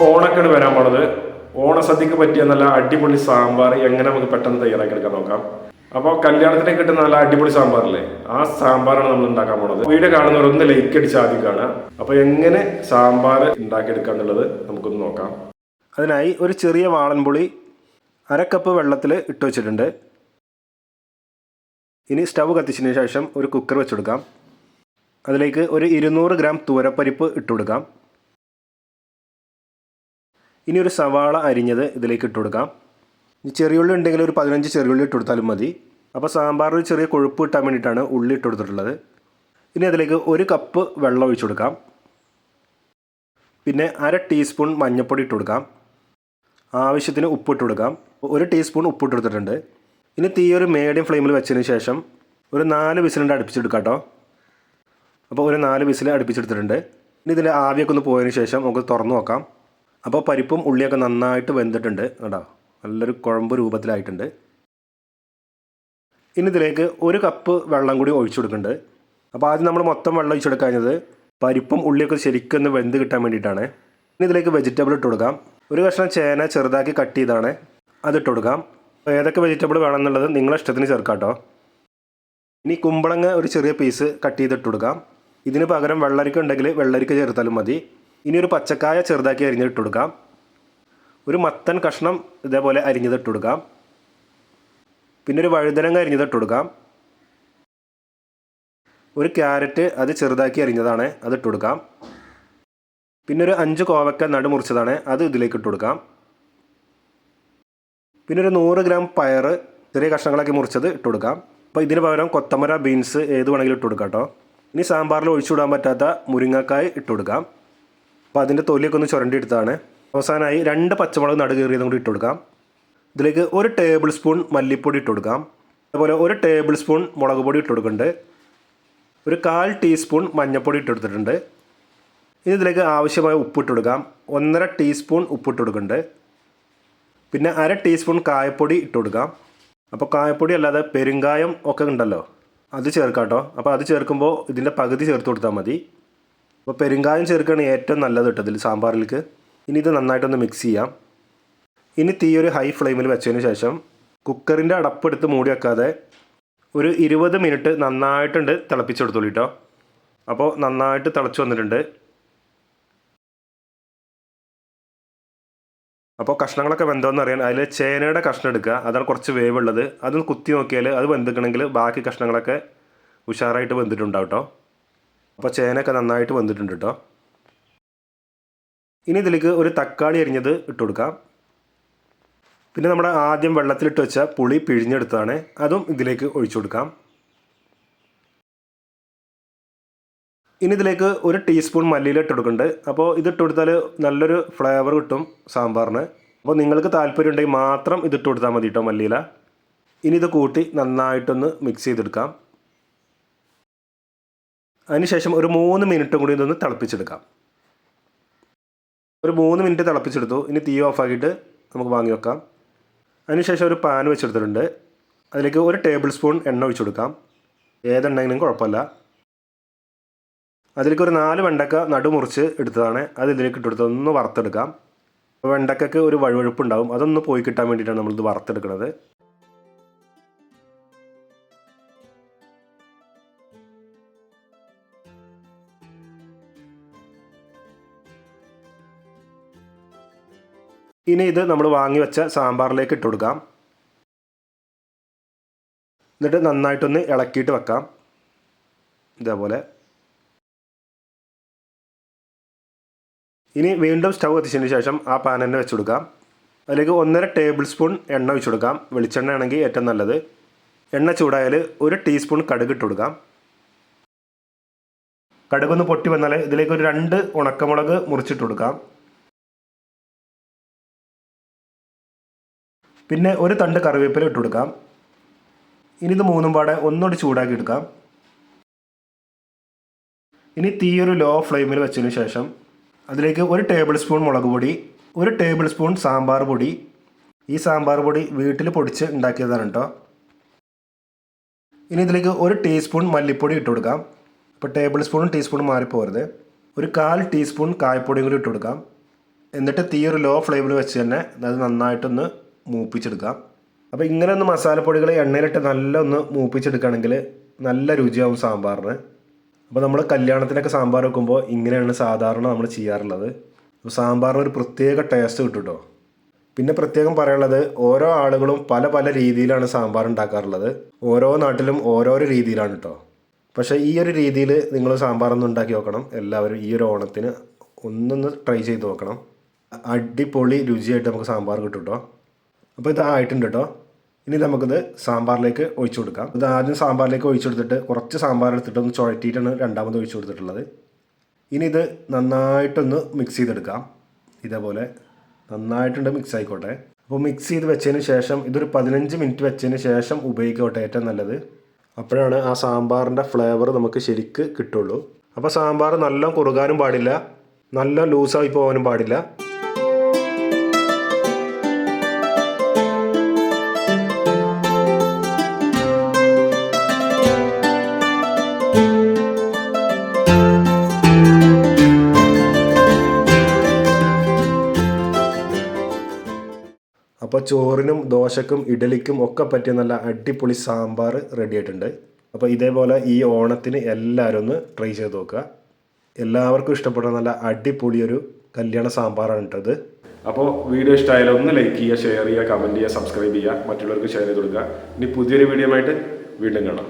പോണത് ഓണസദ്യക്ക് പറ്റിയ നല്ല അടിപൊളി സാമ്പാർ എങ്ങനെ നമുക്ക് പെട്ടെന്ന് തയ്യാറാക്കി എടുക്കാൻ നോക്കാം. അപ്പോൾ കല്യാണത്തിന് കിട്ടുന്ന നല്ല അടിപൊളി സാമ്പാറില്ലേ? ആ സാമ്പാറാണ് നമ്മൾ ഉണ്ടാക്കാൻ പോണത്. വീഡിയോ കാണുന്നവർ ഒന്ന് ലൈക്ക് അടിച്ച് ആദ്യം കാണാം അപ്പോൾ എങ്ങനെ സാമ്പാർ ഉണ്ടാക്കിയെടുക്കുക എന്നുള്ളത് നമുക്കൊന്ന് നോക്കാം. അതിനായി ഒരു ചെറിയ വാളൻപുളി അര കപ്പ് വെള്ളത്തിൽ ഇട്ട് വെച്ചിട്ടുണ്ട്. ഇനി സ്റ്റവ് കത്തിച്ചതിന് ശേഷം ഒരു കുക്കർ വെച്ചെടുക്കാം. അതിലേക്ക് ഒരു ഇരുന്നൂറ് ഗ്രാം തൂരപ്പരിപ്പ് ഇട്ട് കൊടുക്കാം. ഇനി ഒരു സവാള അരിഞ്ഞത് ഇതിലേക്ക് ഇട്ട് കൊടുക്കാം. ചെറിയുള്ളി ഉണ്ടെങ്കിൽ ഒരു പതിനഞ്ച് ചെറിയുള്ളി ഇട്ട് കൊടുത്താലും മതി. അപ്പോൾ സാമ്പാറിൽ ചെറിയ കൊഴുപ്പ് കിട്ടാൻ വേണ്ടിയിട്ടാണ് ഉള്ളി ഇട്ട് കൊടുത്തിട്ടുള്ളത്. ഇനി അതിലേക്ക് ഒരു കപ്പ് വെള്ളം ഒഴിച്ചു കൊടുക്കാം. പിന്നെ അര ടീസ്പൂൺ മഞ്ഞൾപ്പൊടി ഇട്ട് കൊടുക്കാം. ആവശ്യത്തിന് ഉപ്പ് ഇട്ട് കൊടുക്കാം. ഒരു ടീസ്പൂൺ ഉപ്പ് ഇട്ട് കൊടുത്തിട്ടുണ്ട്. ഇനി തീ ഒരു മീഡിയം ഫ്ലെയിമിൽ വെച്ചതിന് ശേഷം ഒരു നാല് വിസിലുണ്ട് അടുപ്പിച്ചെടുക്കാം കേട്ടോ. അപ്പോൾ ഒരു നാല് വിസിൽ അടുപ്പിച്ചെടുത്തിട്ടുണ്ട് ഇനി ഇതിന്റെ ആവിയൊക്കെ ഒന്ന് പോയതിന് ശേഷം നമുക്ക് തുറന്നു നോക്കാം. അപ്പോൾ പരിപ്പും ഉള്ളിയൊക്കെ നന്നായിട്ട് വെന്തിട്ടുണ്ട് കേട്ടോ നല്ലൊരു കുഴമ്പ് രൂപത്തിലായിട്ടുണ്ട്. ഇനി ഇതിലേക്ക് ഒരു കപ്പ് വെള്ളം കൂടി ഒഴിച്ചു കൊടുക്കുന്നുണ്ട്. അപ്പോൾ ആദ്യം നമ്മൾ മൊത്തം വെള്ളം ഒഴിച്ചു കഴിഞ്ഞത് പരിപ്പും ഉള്ളിയൊക്കെ ശരിക്കും ഒന്ന് വെന്ത് കിട്ടാൻ വേണ്ടിയിട്ടാണ്. ഇനി ഇതിലേക്ക് വെജിറ്റബിൾ ഇട്ട് കൊടുക്കാം. ഒരു കഷ്ണം ചേന ചെറുതാക്കി കട്ട് ചെയ്താണ്. അതിട്ട് കൊടുക്കാം. ഏതൊക്കെ വെജിറ്റബിൾ വേണമെന്നുള്ളത് നിങ്ങളെ ഇഷ്ടത്തിന് ചേർക്കാം കേട്ടോ. ഇനി കുമ്പളങ്ങ ഒരു ചെറിയ പീസ് കട്ട് ചെയ്തിട്ട് കൊടുക്കാം. ഇതിന് പകരം വെള്ളരിക്ക ഉണ്ടെങ്കിൽ വെള്ളരിക്ക ചേർത്താലും മതി. ഇനി ഒരു പച്ചക്കായ ചെറുതാക്കി അരിഞ്ഞിട്ട് കൊടുക്കാം ഒരു മത്തൻ കഷ്ണം ഇതേപോലെ അരിഞ്ഞതിട്ട് കൊടുക്കാം പിന്നെ ഒരു വഴുതനങ്ങ അരിഞ്ഞതിട്ട് കൊടുക്കാം ഒരു ക്യാരറ്റ് അത് ചെറുതാക്കി അരിഞ്ഞതാണ് അത് ഇട്ട് കൊടുക്കാം പിന്നെ ഒരു അഞ്ച് കോവക്ക നടുമുറിച്ചതാണ് അത് ഇതിലേക്ക് ഇട്ട് കൊടുക്കാം പിന്നെ ഒരു നൂറ് ഗ്രാം പയർ ചെറിയ കഷ്ണങ്ങളാക്കി മുറിച്ചത് ഇട്ട് കൊടുക്കാം അപ്പോൾ ഇതിന് പകരം കൊത്തമര ബീൻസ് ഏത് വേണമെങ്കിലും ഇട്ട് കൊടുക്കാം കേട്ടോ. ഇനി സാമ്പാറിൽ ഒഴിച്ചുവിടാൻ പറ്റാത്ത മുരിങ്ങക്കായ് ഇട്ട് കൊടുക്കാം. അപ്പോൾ അതിന്റെ തൊലിയൊക്കെ ഒന്ന് ചുരണ്ടി എടുത്താണ് അവസാനമായി രണ്ട് പച്ചമുളക് നടുകേറിയതും കൂടി ഇട്ട് കൊടുക്കാം. ഇതിലേക്ക് ഒരു ടേബിൾ സ്പൂൺ മല്ലിപ്പൊടി ഇട്ട് കൊടുക്കാം. അതുപോലെ ഒരു ടേബിൾ സ്പൂൺ മുളക് പൊടി ഇട്ട് കൊടുക്കുന്നുണ്ട്. ഒരു കാൽ ടീസ്പൂൺ മഞ്ഞൾപ്പൊടി ഇട്ട് കൊടുത്തിട്ടുണ്ട്. ഇനി ഇതിലേക്ക് ആവശ്യമായ ഉപ്പിട്ട് കൊടുക്കാം. ഒന്നര ടീസ്പൂൺ ഉപ്പിട്ട് കൊടുക്കുന്നുണ്ട്. പിന്നെ അര ടീസ്പൂൺ കായപ്പൊടി ഇട്ട് കൊടുക്കാം. അപ്പോൾ കായപ്പൊടി അല്ലാതെ പെരുങ്കായം ഒക്കെ ഉണ്ടല്ലോ അത് ചേർക്കാം കേട്ടോ. അപ്പോൾ അത് ചേർക്കുമ്പോൾ ഇതിന്റെ പകുതി ചേർത്ത് കൊടുത്താൽ മതി. അപ്പോൾ പെരുങ്കായം ചേർക്കുകയാണ് ഏറ്റവും നല്ലത് കേട്ടോ ഇതിൽ സാമ്പാറിലേക്ക് ഇനി ഇത് നന്നായിട്ടൊന്ന് മിക്സ് ചെയ്യാം. ഇനി തീ ഒരു ഹൈ ഫ്ലെയിമിൽ വെച്ചതിന് ശേഷം കുക്കറിന്റെ അടപ്പെടുത്ത് മൂടി വെക്കാതെ ഒരു ഇരുപത് മിനിറ്റ് നന്നായിട്ടുണ്ട് തിളപ്പിച്ചെടുത്തോളൂ കേട്ടോ അപ്പോൾ നന്നായിട്ട് തിളച്ച് വന്നിട്ടുണ്ട്. അപ്പോൾ കഷ്ണങ്ങളൊക്കെ വെന്തോന്ന് അറിയാൻ അതിൽ ചേനയുടെ കഷ്ണം എടുക്കുക. അതാണ് കുറച്ച് വേവുള്ളത്. അതൊന്ന് കുത്തി നോക്കിയാൽ അത് വെന്തിക്കണമെങ്കിൽ ബാക്കി കഷ്ണങ്ങളൊക്കെ ഉഷാറായിട്ട് വെന്തിട്ടുണ്ടാവും കേട്ടോ അപ്പോൾ ചേനയൊക്കെ നന്നായിട്ട് വന്നിട്ടുണ്ട് കേട്ടോ ഇനി ഇതിലേക്ക് ഒരു തക്കാളി അരിഞ്ഞത് ഇട്ട് കൊടുക്കാം. പിന്നെ നമ്മുടെ ആദ്യം വെള്ളത്തിലിട്ട് വെച്ച പുളി പിഴിഞ്ഞെടുത്താണ് അതും ഇതിലേക്ക് ഒഴിച്ചു കൊടുക്കാം. ഇനി ഇതിലേക്ക് ഒരു ടീസ്പൂൺ മല്ലിയില ഇട്ട് കൊടുക്കുന്നുണ്ട് അപ്പോൾ ഇതിട്ട് കൊടുത്താൽ നല്ലൊരു ഫ്ലേവർ കിട്ടും സാമ്പാറിന്. അപ്പോൾ നിങ്ങൾക്ക് താല്പര്യം ഉണ്ടെങ്കിൽ മാത്രം ഇതിട്ട് കൊടുത്താൽ മതി കേട്ടോ മല്ലിയില. ഇനി ഇത് കൂട്ടി നന്നായിട്ടൊന്ന് മിക്സ് ചെയ്തെടുക്കാം. അതിനുശേഷം ഒരു മൂന്ന് മിനിറ്റും കൂടി ഇതൊന്ന് തിളപ്പിച്ചെടുക്കാം. ഒരു മൂന്ന് മിനിറ്റ് തിളപ്പിച്ചെടുത്തു. ഇനി തീ ഓഫ് ആക്കിയിട്ട് നമുക്ക് വാങ്ങി വെക്കാം. അതിനുശേഷം ഒരു പാൻ വെച്ചെടുത്തിട്ടുണ്ട്. അതിലേക്ക് ഒരു ടേബിൾ സ്പൂൺ എണ്ണ ഒഴിച്ചു കൊടുക്കാം ഏതെണ്ണെങ്കിലും കുഴപ്പമില്ല. അതിലേക്ക് ഒരു നാല് വെണ്ടക്ക നടുമുറിച്ച് എടുത്തതാണ്. അത് ഇതിലേക്ക് ഇട്ടെടുത്ത് ഒന്ന് വറുത്തെടുക്കാം. വെണ്ടക്കൊക്കെ ഒരു വഴുവഴുപ്പ് ഉണ്ടാവും അതൊന്ന് പോയി കിട്ടാൻ വേണ്ടിയിട്ടാണ് നമ്മളിത് വറുത്തെടുക്കുന്നത് ഇനി ഇത് നമ്മൾ വാങ്ങി വെച്ച സാമ്പാറിലേക്ക് ഇട്ട് കൊടുക്കാം. എന്നിട്ട് നന്നായിട്ടൊന്ന് ഇളക്കിയിട്ട് വെക്കാം. ഇതേപോലെ. ഇനി വീണ്ടും സ്റ്റൗ കത്തിച്ചതിന് ശേഷം ആ പാൻ തന്നെ വെച്ച് കൊടുക്കാം. അതിലേക്ക് ഒന്നര ടേബിൾ സ്പൂൺ എണ്ണ വെച്ച് കൊടുക്കാം. വെളിച്ചെണ്ണ ആണെങ്കിൽ ഏറ്റവും നല്ലത്. എണ്ണ ചൂടായാൽ ഒരു ടീസ്പൂൺ കടുക് ഇട്ട് കൊടുക്കാം. കടുകൊന്ന് പൊട്ടി വന്നാൽ ഇതിലേക്ക് ഒരു രണ്ട് ഉണക്കമുളക് മുറിച്ചിട്ട് കൊടുക്കാം. പിന്നെ ഒരു തണ്ട് കറിവേപ്പില ഇട്ട് കൊടുക്കാം. ഇനി ഇത് മൂന്നും പാടെ ഒന്നുകൂടി ചൂടാക്കി എടുക്കാം. ഇനി തീ ഒരു ലോ ഫ്ലെയിമിൽ വെച്ചതിന് ശേഷം അതിലേക്ക് ഒരു ടേബിൾ സ്പൂൺ മുളക് പൊടി ഒരു ടേബിൾ സ്പൂൺ സാമ്പാർ പൊടി. ഈ സാമ്പാർ പൊടി വീട്ടിൽ പൊടിച്ച് ഉണ്ടാക്കിയതാണ് കേട്ടോ ഇനി ഇതിലേക്ക് ഒരു ടീസ്പൂൺ മല്ലിപ്പൊടി ഇട്ട് കൊടുക്കാം. അപ്പോൾ ടേബിൾ സ്പൂണും ടീസ്പൂണും മാറിപ്പോരുത് ഒരു കാൽ ടീസ്പൂൺ കായപ്പൊടിയും കൂടി ഇട്ട് കൊടുക്കാം. എന്നിട്ട് തീ ഒരു ലോ ഫ്ലെയിമിൽ വെച്ച് തന്നെ അത് നന്നായിട്ടൊന്ന് മൂപ്പിച്ചെടുക്കാം. അപ്പോൾ ഇങ്ങനെ ഒന്ന് മസാലപ്പൊടികൾ എണ്ണയിലിട്ട് നല്ല ഒന്ന് മൂപ്പിച്ചെടുക്കുകയാണെങ്കിൽ നല്ല രുചിയാവും സാമ്പാറിന്. അപ്പോൾ നമ്മൾ കല്യാണത്തിനൊക്കെ സാമ്പാർ വെക്കുമ്പോൾ ഇങ്ങനെയാണ് സാധാരണ നമ്മൾ ചെയ്യാറുള്ളത്. അപ്പോൾ സാമ്പാറിന് ഒരു പ്രത്യേക ടേസ്റ്റ് കിട്ടും പിന്നെ പ്രത്യേകം പറയാനുള്ളത് ഓരോ ആളുകളും പല പല രീതിയിലാണ് സാമ്പാർ ഉണ്ടാക്കാറുള്ളത്. ഓരോ നാട്ടിലും ഓരോരോ രീതിയിലാണ് കേട്ടോ. പക്ഷേ ഈ ഒരു രീതിയിൽ നിങ്ങൾ സാമ്പാർ ഉണ്ടാക്കി നോക്കണം. എല്ലാവരും ഈ ഒരു ഓണത്തിന് ഒന്നൊന്ന് ട്രൈ ചെയ്ത് നോക്കണം. അടിപൊളി രുചിയായിട്ട് നമുക്ക് സാമ്പാർ കിട്ടും കേട്ടോ. അപ്പോൾ ഇത് ആയിട്ടുണ്ട് കേട്ടോ ഇനി നമുക്കിത് സാമ്പാറിലേക്ക് ഒഴിച്ചു കൊടുക്കാം. ഇത് ആദ്യം സാമ്പാറിലേക്ക് ഒഴിച്ചു കൊടുത്തിട്ട് കുറച്ച് സാമ്പാർ എടുത്തിട്ട് ഒന്ന് ചുഴറ്റിയിട്ടാണ് രണ്ടാമത് ഒഴിച്ചു കൊടുത്തിട്ടുള്ളത്. ഇനി ഇത് നന്നായിട്ടൊന്ന് മിക്സ് ചെയ്തെടുക്കാം. ഇതേപോലെ നന്നായിട്ടുണ്ട് മിക്സ് ആയിക്കോട്ടെ. അപ്പോൾ മിക്സ് ചെയ്ത് വെച്ചതിന് ശേഷം ഇതൊരു പതിനഞ്ച് മിനിറ്റ് വെച്ചതിന് ശേഷം ഉപയോഗിക്കോട്ടെ ഏറ്റവും നല്ലത്. അപ്പോഴാണ് ആ സാമ്പാറിന്റെ ഫ്ലേവർ നമുക്ക് ശരിക്ക് കിട്ടുള്ളൂ. അപ്പോൾ സാമ്പാർ നല്ല കുറുകാനും പാടില്ല. നല്ല ലൂസായി പോകാനും പാടില്ല. അപ്പോൾ ചോറിനും ദോശക്കും ഇഡലിക്കും ഒക്കെ പറ്റിയ നല്ല അടിപൊളി സാമ്പാർ റെഡി ആയിട്ടുണ്ട് അപ്പോൾ ഇതേപോലെ ഈ ഓണത്തിന് എല്ലാവരും ഒന്ന് ട്രൈ ചെയ്ത് നോക്കുക. എല്ലാവർക്കും ഇഷ്ടപ്പെടുന്ന നല്ല അടിപൊളി ഒരു കല്യാണ സാമ്പാറാണ് ഇട്ടത് അപ്പോൾ വീഡിയോ ഇഷ്ടമായാലും ഒന്ന് ലൈക്ക് ചെയ്യുക ഷെയർ ചെയ്യുക കമന്റ് ചെയ്യുക സബ്സ്ക്രൈബ് ചെയ്യുക മറ്റുള്ളവർക്ക് ഷെയർ ചെയ്ത് കൊടുക്കുക. ഇനി പുതിയൊരു വീഡിയോ ആയിട്ട് വീണ്ടും കാണാം.